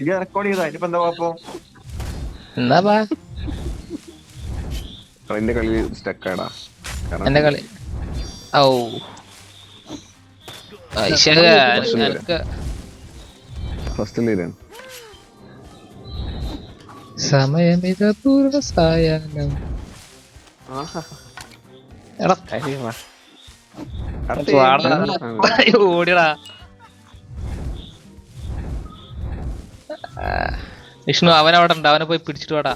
ഇത് റെക്കോർഡ് ചെയ്താ? ഇനിയിപ്പോ എന്താ കുഴപ്പം? എന്താപ്പാ എന്റെ കളി സ്റ്റക്കാടാ എന്റെ കളി? ഔ. സമയമിത സായാഹ്നം. ഓടിടാ വിഷ്ണു അവൻ അവിടെ ഉണ്ട്. അവനെ പോയി പിടിച്ചിട്ട് വാടാ.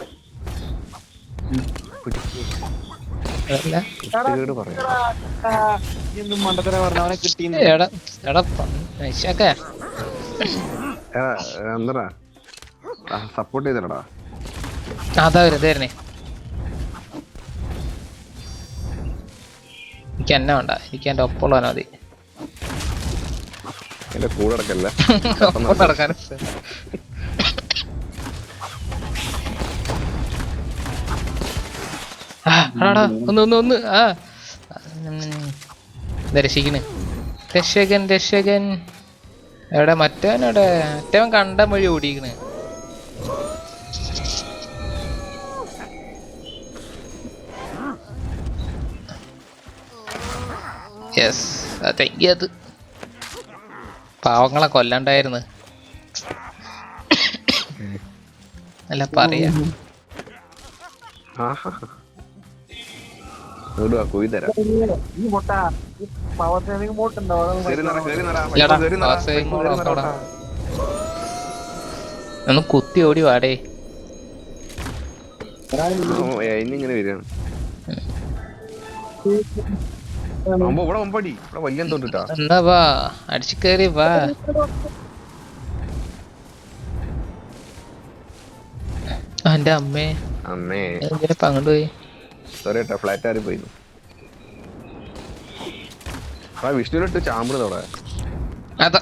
സപ്പോർട്ട് ചെയ്തടാ അതാ എനിക്ക് എന്നെ വേണ്ട. എനിക്ക് എന്റെ ഒപ്പമുള്ളവനാ മതി. എന്റെ കൂടെ നടക്കാൻ ആ, എടാടാ, ഒന്ന് ഒന്ന് ഒന്ന്. ആ. രക്ഷിക്കണ് രക്ഷകൻ രക്ഷകൻ. എവിടെ മറ്റവൻ എവിടെ? മറ്റവൻ കണ്ട വഴി ഓടിക്കണ് യെസ് അത്. പാവങ്ങളെ കൊല്ലണ്ടായിരുന്നു. അല്ല പറയാ. നട, എടാ, കേറി നട, അവസ്ഥയും കൂടെ കേറി നട. നോക്കടാ. ഒന്ന് കുത്തി ഓടി വാടേ. ഓ, ഏ, ഇനി ഇങ്ങനെ വരികയാണ്. ഇവിടെ ഇവിടെ എന്നാ വാ അടിച്ചു കയറി വാ. എന്റെ അമ്മേ. അമ്മേ. പങ്ങോട്ട് പോയി. സോറി കേട്ടോ ഫ്ലാറ്റ് ആരും പോയിരുന്നു ആ വിഷ്ണുവിനിട്ട് ചാമ്പിടുന്നവിടെ അതാ.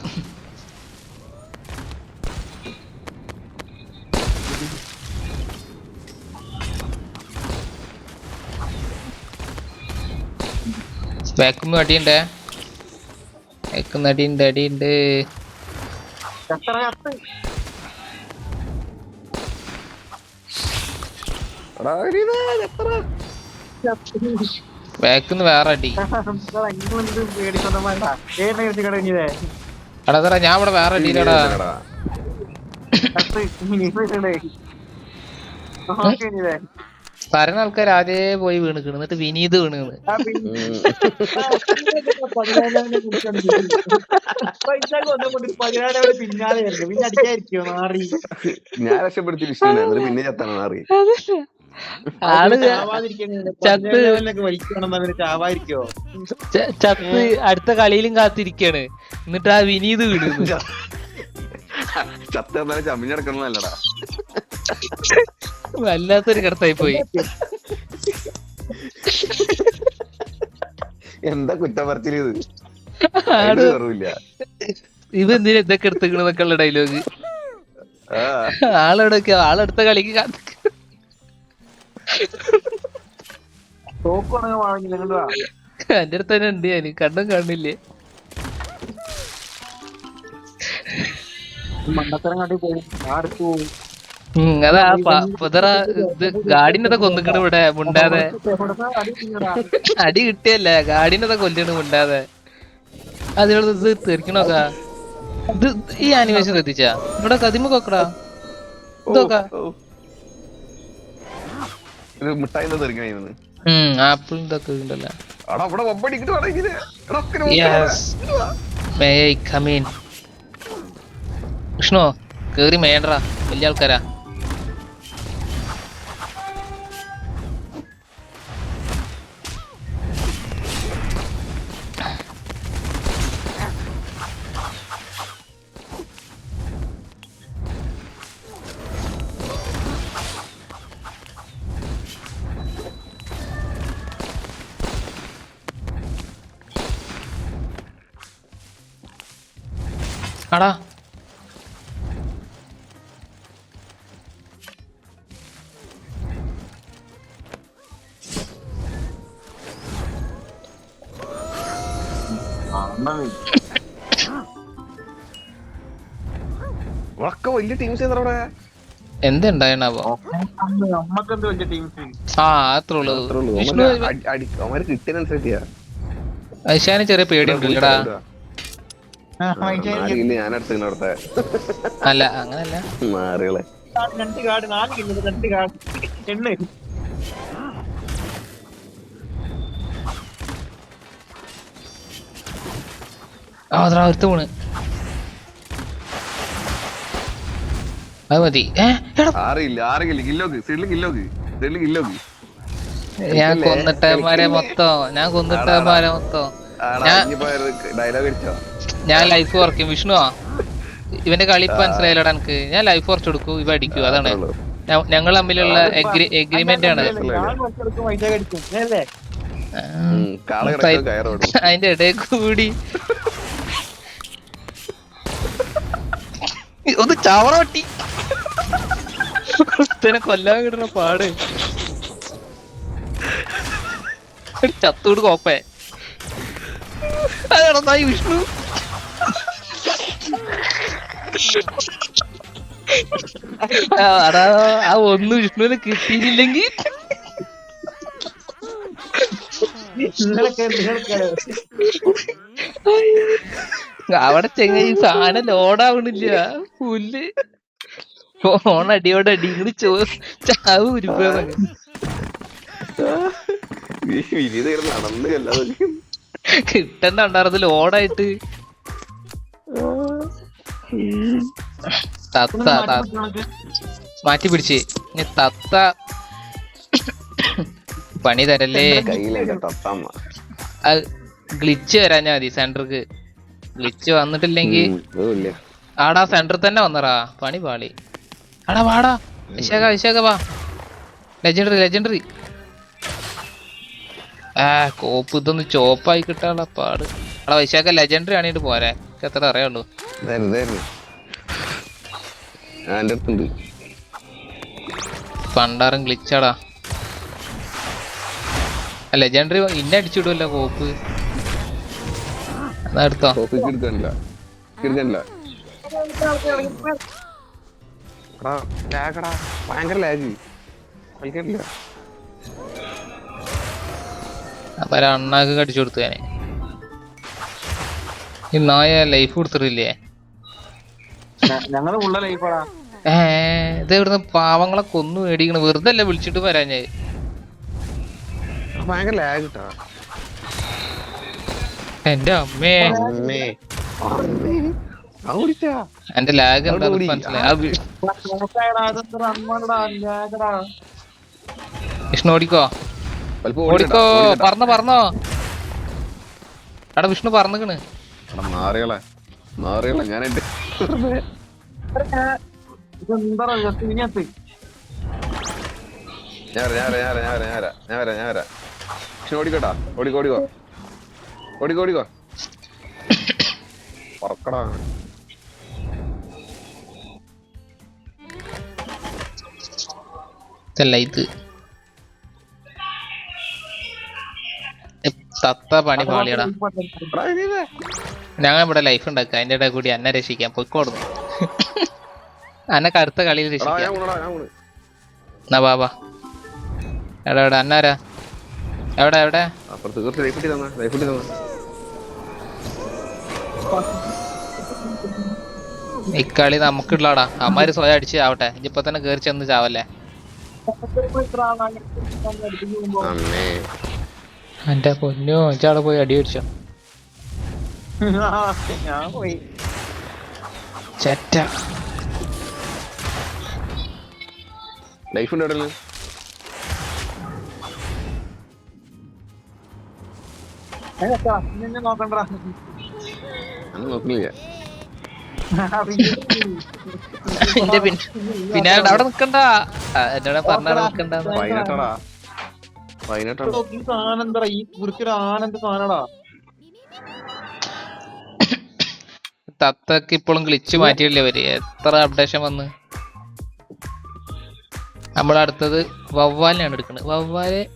ബാക്കുമ്പോ അടിയുണ്ടേ? അടിയുണ്ട് അടിയുണ്ട്. എത്ര? ബാക്കുന്ന് വേറെ അടി. എടാ സാറേ ഞാൻ ഇവിടെ വേറെ അടിയിലടാ. പറയുന്ന ആൾക്കാർ ആദ്യേ പോയി വീണിക്കണ്. എന്നിട്ട് വിനീത് അടിക്കാതിരിക്കോ ഞാൻ രക്ഷപ്പെടുത്തി എന്നിട്ട് പിന്നെ ചത്താണ് മാറി. ആൾ ചത്ത് ചത്ത് അടുത്ത കളിയിലും കാത്തിരിക്കാണ്. എന്നിട്ട് ആ വിനീത് വീണു. ചത്ത് ചമ്മിഞ്ഞടക്കണല്ലടാ വല്ലാത്തൊരു കടത്തായി പോയി. എന്താ കുറ്റം പറച്ചിലിത് ഇത് എന്തിനാ ഇതൊക്കെ എടുത്തുക്കണെന്നൊക്കെ ഉള്ള ഡയലോഗ് ആളെവിടെ ആളെടുത്ത കളിക്ക് കളിക്ക് വാങ്ങില്ല എന്റെ അടുത്ത് തന്നെ ഉണ്ട് ഞാൻ കണ്ടും കാണില്ലേ മണ്ടത്തരം കാട്ടി ആർക്കു അതാ പുതറ ഇത് ഗാഡിനൊക്കെ കൊന്നിക്കണ് ഇവിടെ മുണ്ടാതെ. അടി കിട്ടിയല്ലേ? ഗാഡിനൊക്കെ കൊല്ലണ് മുണ്ടാതെ. അതിനോട് ഇത് തീർക്കണോക്കാ ഇത് ഈ ആനിമേഷൻ ശ്രദ്ധിച്ചാ? ഇവിടെ കതിമ കൊക്കടാ. ഇതൊക്കെ. ഇത് മിഠായി ആപ്പിൾ ഇതൊക്കെ ഉണ്ടല്ലോ. എടാ ഇവിടെ ഇങ്ങോട്ട് വേണം എടാ yes may I come in Vishnu കേറി വലിയ ആൾക്കാരാ. ആടാ വലിയ ടീംസ് എന്തുണ്ടായണാവോ ആ അത്രേ ഉള്ളൂ. വിഷ്ണു ഐശാന് ചെറിയ പേടിയുണ്ടല്ലടാ ഞാൻ അടുത്ത് അല്ല അങ്ങനല്ല. മാറികളെ. രണ്ട് കാർഡ് നാല് കിലോ രണ്ട് കാർഡ് എണ്ണ. ആ അതാ ഒരുത്ത് പോണ് അത് മതി. ഏ എടാ. ആറില്ല ആറില്ല കില്ലോക്ക് സൈഡിൽ കില്ലോക്ക് സൈഡിൽ കില്ലോക്ക് ഞാൻ കൊന്നിട്ടന്മാരെ മൊത്തം ഞാൻ കൊന്നിട്ടന്മാരെ മൊത്തം. ഡയലോഗ് അടിച്ചോ? ഞാൻ ലൈഫ് കുറയ്ക്കും. വിഷ്ണുവാ ഇവന്റെ കളി ഇപ്പൊ മനസ്സിലായില്ലടാ എനിക്ക്. ഞാൻ ലൈഫ് കുറച്ച് കൊടുക്കും ഇവ അടിക്കും അതാണ്. ഞങ്ങൾ തമ്മിലുള്ള എഗ്രിമെന്റ് ആണ്. അതിന്റെ ഇടയിൽ കൂടി. ഒന്ന് ചവറ പട്ടി കൊല്ലാൻ കിട്ടുന്ന പാട്. ഒരു ചത്തൂട് കോപ്പേ അതെടാ വിഷ്ണു. ആ, അടാ ആ ഒന്ന് വിഷ്ണുവിന് കിട്ടിയില്ലെങ്കിൽ അവിടെ ചെങ്ങ ഈ സാധനം ലോഡാവണില്ല. പുല്ല്. ഫോൺ അടിയോടെ അടി ഇങ്ങനെ ചോ ചാവ് ഉരുപ്പ നടന്നു കിട്ടണ്ട ഉണ്ടായിരുന്നു ലോഡായിട്ട്. തത്ത മാറ്റി പിടിച്ച്. തത്ത. പണി തരല്ലേ? ഗ്ലിച്ച് വരാഞ്ഞാ മതി സെന്റർക്ക്. ഗ്ലിച്ച് വന്നിട്ടില്ലെങ്കി ഉം, അതുമില്ല ആടാ സെന്ററിൽ തന്നെ വന്നറാ. പണി പാളി. ആടാ വാടാ. വിശാഖ വിശാഖ വാ. ലെജൻഡറി ലെജൻഡറി ആ കോപ്പ് ഇതൊന്ന് ചോപ്പായി കിട്ടാനുള്ള പാട്. ആടാ വിശാഖ ലെജൻഡറി ആണിട്ട് പോരെ. എനിക്ക് എത്ര അറിയാവുള്ളൂ പണ്ടാറും ഗ്ലിച്ചാടാ ലെജൻഡറി ഇന്നെ അടിച്ചിടുമല്ലോ കോപ്പ്. എന്നാ എടുത്തോ? ഭയങ്കര ലാഗ്. അപ്പൊ അണ്ണാക്ക് കടിച്ചു കൊടുത്തു ഞാൻ. ഈ നായ ലൈഫ് കൊടുത്തിട്ടില്ലേ? ഞങ്ങൾ ഉള്ള ലൈഫാടാ ഏ ഇത് ഇവിടുന്ന് പാവങ്ങളെ കൊന്നു മേടിക്കണ. വെറുതെ അല്ല വിളിച്ചിട്ട് വരാൻ ഞാൻ ഭയങ്കര ലാഗ് കിട്ടാ എന്റെ അമ്മേ. എന്റെ ലാഗ് എന്താ മനസ്സിലായി. വിഷ്ണു ഓടിക്കോ? ഓടിക്കോ. പറഞ്ഞോ പറഞ്ഞോ എടാ വിഷ്ണു പറഞ്ഞിക്കണ് എടാ മാറികളെ മാറികളെ ഞാൻ എന്റെ ഞാൻ വരാം, ഞാൻ വരാം, ഞാൻ വരാം. പക്ഷെ ഓടിക്കോട്ടാ. ഓടിക്കോ ഓടിക്കോ. ഓടിക്കോ ഓടിക്കോ. പറക്കടാ. ഇതല്ല ഇത്. തത്ത പണി പാളിയടാ. ഞങ്ങൾ ഇവിടെ ലൈഫ് ഉണ്ടാക്കുക. അതിന്റെ ഇടയിൽ കൂടി അന്നെ രക്ഷിക്കാം. പൊയ്ക്കോടുന്നു അന്നെ കടുത്ത കളിയിൽ രക്ഷിക്കാ. എന്നാ ബാബാ എടാ എവിടെ അന്നാരാ എവിടെ എവിടെ? ഇക്കളി നമുക്കുള്ളടാ അമ്മാര് സ്വയം അടിച്ച് ആവട്ടെ ഇനിയിപ്പോ തന്നെ കേറി ചെന്ന് ചാവല്ലേ? എന്റെ പൊന്നോ ഇച്ചാളെ പോയി അടി അടിച്ചോ ഞാൻ പോയി. ചെറ്റ. ലൈഫ് ഉണ്ട് നോക്കണ്ടാ. നോക്കുന്നില്ല. എന്റെ പിന്നെ അവിടെ നിക്കണ്ട. എന്നോട് പറഞ്ഞ നിക്കണ്ട ഈ കുറിച്ചൊരു ആനന്ദ സാധനടാ. തത്തക്ക് ഇപ്പോഴും ഗ്ലിച്ച് മാറ്റിയില്ലേ അവർ എത്ര അപ്ഡേഷൻ വന്ന്? നമ്മൾ അടുത്തത് വവ്വാലിനാണ് എടുക്കുന്നത് വവ്വാൽ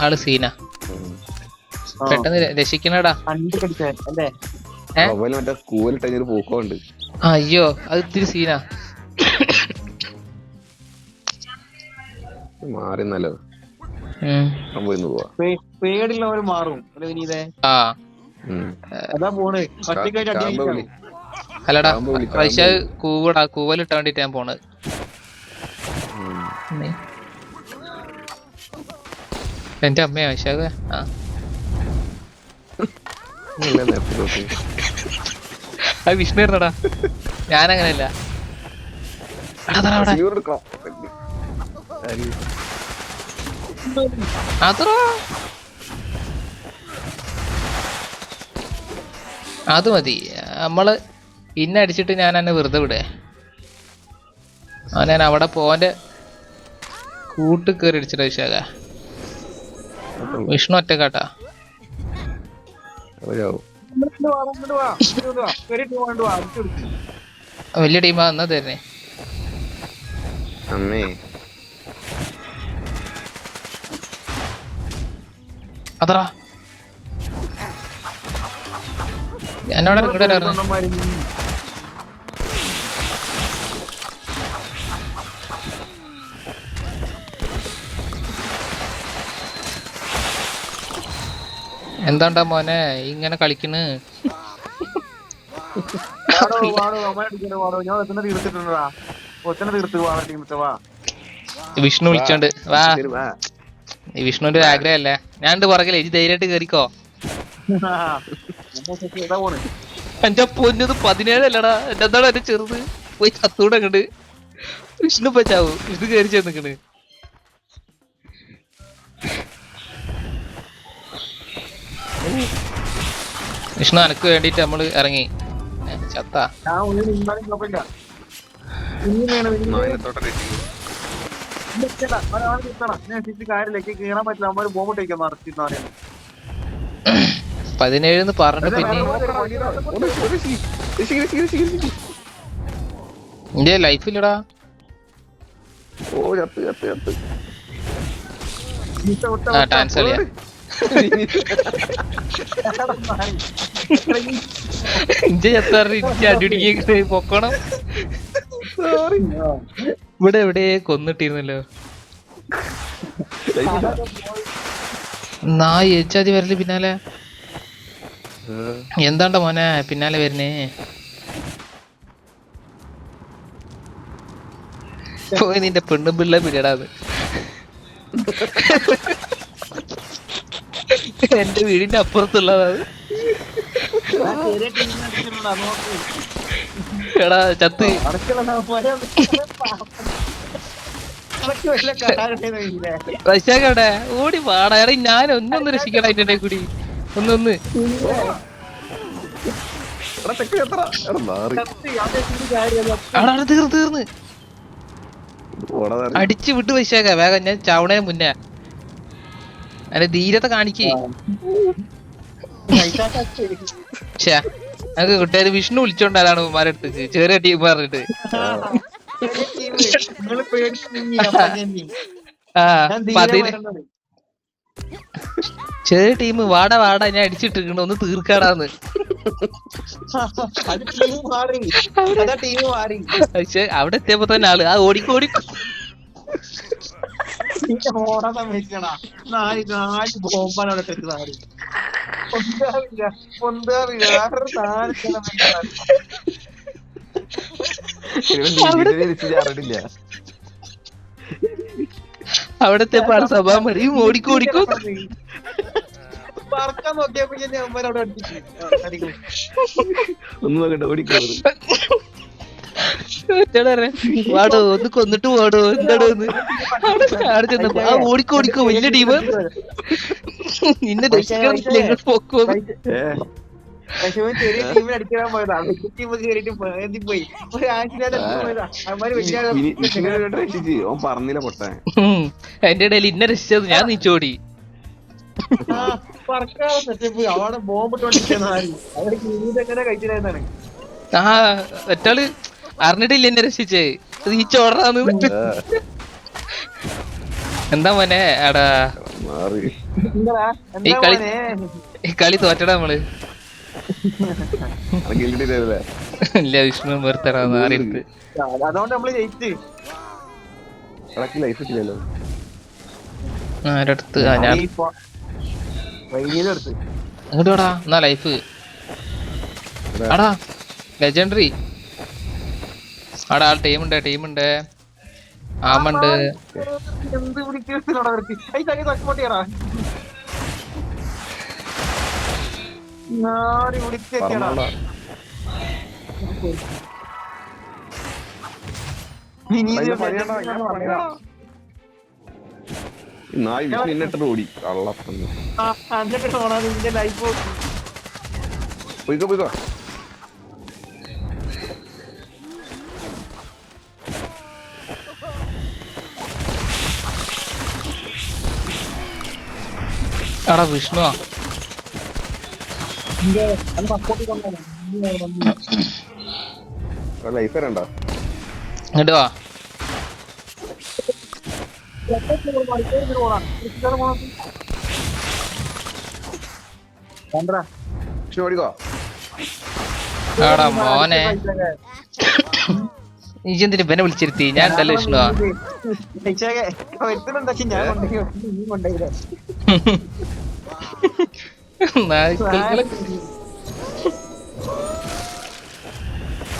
ആൾ സീന. പെട്ടെന്ന് രക്ഷിക്കണടാ. അയ്യോ അത് ഇത്തിരി സീനാ. മാറി നല്ലോ ഉം. പോയിന്ന് പോവാ. പേ- പേടിയുള്ളവർ മാറും. അതാ പോണ്. അല്ലടാ പൈസ. കൂവടാ കൂവലിട്ട വേണ്ടിട്ട് ഞാൻ പോണത്. എന്റെ അമ്മയാ വൈശാഖ് ആ. അത് വിഷ്ണു ഇരുന്നടാ ഞാനങ്ങനെയല്ല അത് മതി. നമ്മൾ ഇന്ന അടിച്ചിട്ട് ഞാൻ എന്നെ വെറുതെ വിടേ. ഞാൻ അവിടെ പോന്റെ കൂട്ട് കയറി അടിച്ചിട്ട് വിശാഖ വിഷ്ണു ഒറ്റക്കാട്ടാ. കേട്ടാ വലിയ ടീമാ എന്നാ തരുന്നേ? അമ്മേ. അതാ. എന്നോട് ഇങ്ങോട്ട് എന്താണ്ടാ മോനെ? ഇങ്ങനെ കളിക്കണ്. വിഷ്ണു വിളിച്ചോണ്ട്. വാ വിഷ്ണുവിന്റെ ഒരു ആഗ്രഹമല്ലേ ഞാൻ പുറകിലേ ഇജ് ധൈര്യമായിട്ട് കേറിക്കോ. എന്റെ പൊന്നത് പതിനേഴല്ലടാ. എന്റെ എന്താണ് എന്റെ ചെറുത്? പോയി ചത്തൂടെ അങ്ങട്. വിഷ്ണു പച്ചാവൂ ഇത് കയറി ചെന്നിക്കണ് വിഷ്ണു അനക്ക് വേണ്ടിട്ട് നമ്മൾ ഇറങ്ങി ഏ, ചത്ത ഞാൻ ഉള്ളിൽ നിന്നാലും കുഴപ്പമില്ല. ഇനി വേണം, ഇനി വേണം. മായനത്തോട്ടം കിട്ടി. ഇല്ല, ഇല്ല, ഒരാളെ നിർത്തണം. ഞാൻ ശരിക്കും കാര്യമില്ല. എനിക്ക് കേറാൻ പറ്റില്ല. അനക്ക് വേണ്ടിട്ട് നമ്മൾ ഇറങ്ങി. ചത്ത. പതിനേഴ് പറഞ്ഞു പിന്നെ. എന്റെ ലൈഫില്ലടാ ഓ ചത്ത് ചത്ത് ചത്ത്. ഡാൻസ് കളിയാ. പൊക്കണം? ഇവിടെ എവിടെ കൊന്നിട്ടിരുന്നല്ലോ? നായി ഏച്ചാതി വരൽ പിന്നാലെ? എന്താണ്ട മോനെ പിന്നാലെ വരുന്നേ? പോയി നിന്റെ പെണ്ണും പിള്ള പിടിയടാത് എന്റെ വീടിന്റെ അപ്പുറത്തുള്ളതാണ്. എടാ ചത്ത്. എവിടെ ഓടി പാടാ എടാ ഞാൻ ഒന്നൊന്ന് രക്ഷിക്കണം അതിന്റെ കൂടി. ഒന്നൊന്ന് തീർന്ന് തീർന്ന്. അടിച്ചു വിട്ട് വൈശാഖ വേഗം ഞാൻ ചാവണേ മുന്നേ. അല്ലെ ധീരത കാണിക്കേ ഞങ്ങക്ക് കുട്ടിയാര് വിഷ്ണു വിളിച്ചോണ്ടാണ് ഉമ്മാരെ അടുത്തേക്ക് ചെറിയ ടീം പറഞ്ഞിട്ട് ചെറിയ ടീം. വാടാ വാടാ ഞാൻ അടിച്ചിട്ടിരിക്കണ ഒന്ന് തീർക്കാടാന്ന് അവിടെ എത്തിയപ്പോ തന്നെ ആൾ ആ ഓടിക്കോ ഓടിക്കോ പിന്നെ ഓടാൻ സമ്മതിക്കണ? നാല് നാല് ബോംബാണ് അവിടെ ഇട്ടിട്ട് നാല് പൊന്താവില്ല പൊന്താവില്ല വേറൊരു സാധനത്തിന് സമ്മതിക്കണ. ഇവൻ നീതിനെ തിരിച്ച് ചാടില്ല അവിടെ എത്തിയപ്പോ ആൾ സഭാ മതി ഓടിക്കോ ഓടിക്കോ. പറക്കാൻ നോക്കിയപ്പോ ഞാൻ അവിടെ അടിക്കും. ഒന്നും നോക്കണ്ട മറ്റേടാ പറയാ, വാടോ ഒന്ന് കൊന്നിട്ട് വാടോ എന്താടോ ഒന്ന് അവിടെ ചെന്നപ്പോ ആ ഓടിക്കോ ഓടിക്കോ വലിയ ടീം. നിന്നെ പൊക്കോ? രക്ഷിച്ച്. ഓൻ പറഞ്ഞില്ല പൊട്ടാൻ. അതിന്റെ ഇടയിൽ ഇന്നെ രക്ഷിച്ചത് ഞാൻ നീച്ചോടി. അവിടെ ബോംബ് ആ ഒറ്റാൾ അറിഞ്ഞിട്ടില്ല എന്നെ രക്ഷിച്ചേ. ഈ ചോറാന്ന് എന്താ മോനെ? എടാ. മാറി. എന്താ? ഈ കളി- മോനെ? ഈ കളി തോറ്റടാ നമ്മൾ ഇല്ല വിഷ്ണു വെറുതെടാ മാറിയിട്ട് അതുകൊണ്ട് നമ്മൾ ജയിച്ച്. ഇടയ്ക്ക് ലൈഫ് ആരടുത്ത് ആ ഞാൻ വൈകിയതെടുത്ത് അങ്ങോട്ട് വാടാ എന്നാ ലൈഫ് അടാ ആടാ ലെജൻഡറി ആടാ ടീം ഉണ്ട് ടീം ഉണ്ട് ആമുണ്ട് നായ് വിഷ്ണു ഓടി. എന്നിട്ട് നിന്റെ ലൈഫ് പോയിക്കോ പോയിക്കോ. ആടാ വിഷ്ണു. ഇങ്ങോട്ട് വാ. ആടാ മോനെ. നീ എന്തിനു ഇവനെ വിളിച്ചിരുത്തി? ഞാൻ ഉണ്ടല്ലോ വിഷ്ണു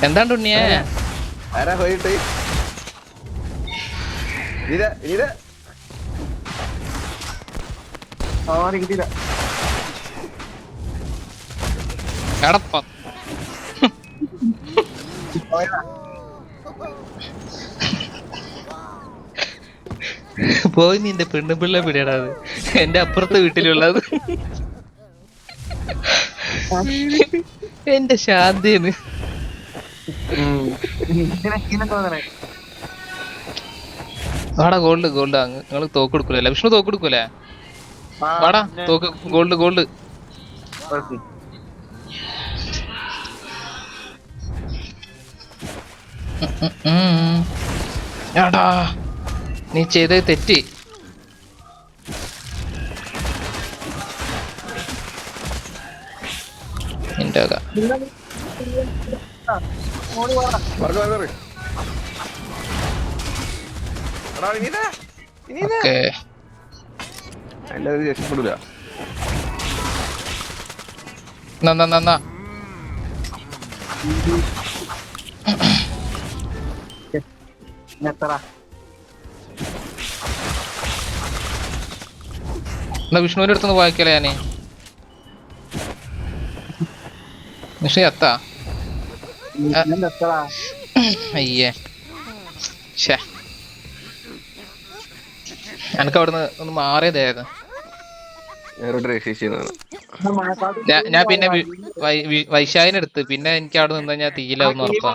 എന്താണ്ട് ഉണ്ണിയേ? ആരാ പോയിട്ട്? ഇനിത ഇനിത അവനെ കിട്ടിയില്ല കടപ്പ. പോയി നിന്റെ പെണ്ണുപിള്ള പിടിയടാത് എന്റെ അപ്പുറത്തെ വീട്ടിലുള്ളത്. എന്റെ ശാന്തിന്ന്. വാടാ ഗോൾഡ് ഗോൾഡ് നിങ്ങൾ തോക്ക് കൊടുക്കൂല? വിഷ്ണു തോക്ക് എടുക്കൂലേ വാടാ തോക്ക് ഗോൾഡ് ഗോൾഡ്. കുഴപ്പമില്ല. നീ ചെയ്തത് തെറ്റി. നിന്റെ ഓക്കേ. എല്ലാവരും രക്ഷപ്പെടില്ല. നന്നാ നന്നാ ഇനി എത്ര? എന്നാ വിഷ്ണുവിന്റെ അടുത്തൊന്ന് വായിക്കല ഞാൻ? വിഷ്ണു എത്താ? അയ്യേ. ഷേ എനക്ക് അവിടുന്ന് ഒന്ന് മാറിയതായിരുന്നു. ഞാൻ- ഞാൻ പിന്നെ വൈശാഖിനെടുത്ത് പിന്നെ എനിക്ക് അവിടെ നിന്ന് ഞാൻ തീയിലാവുന്ന ഉറപ്പാ.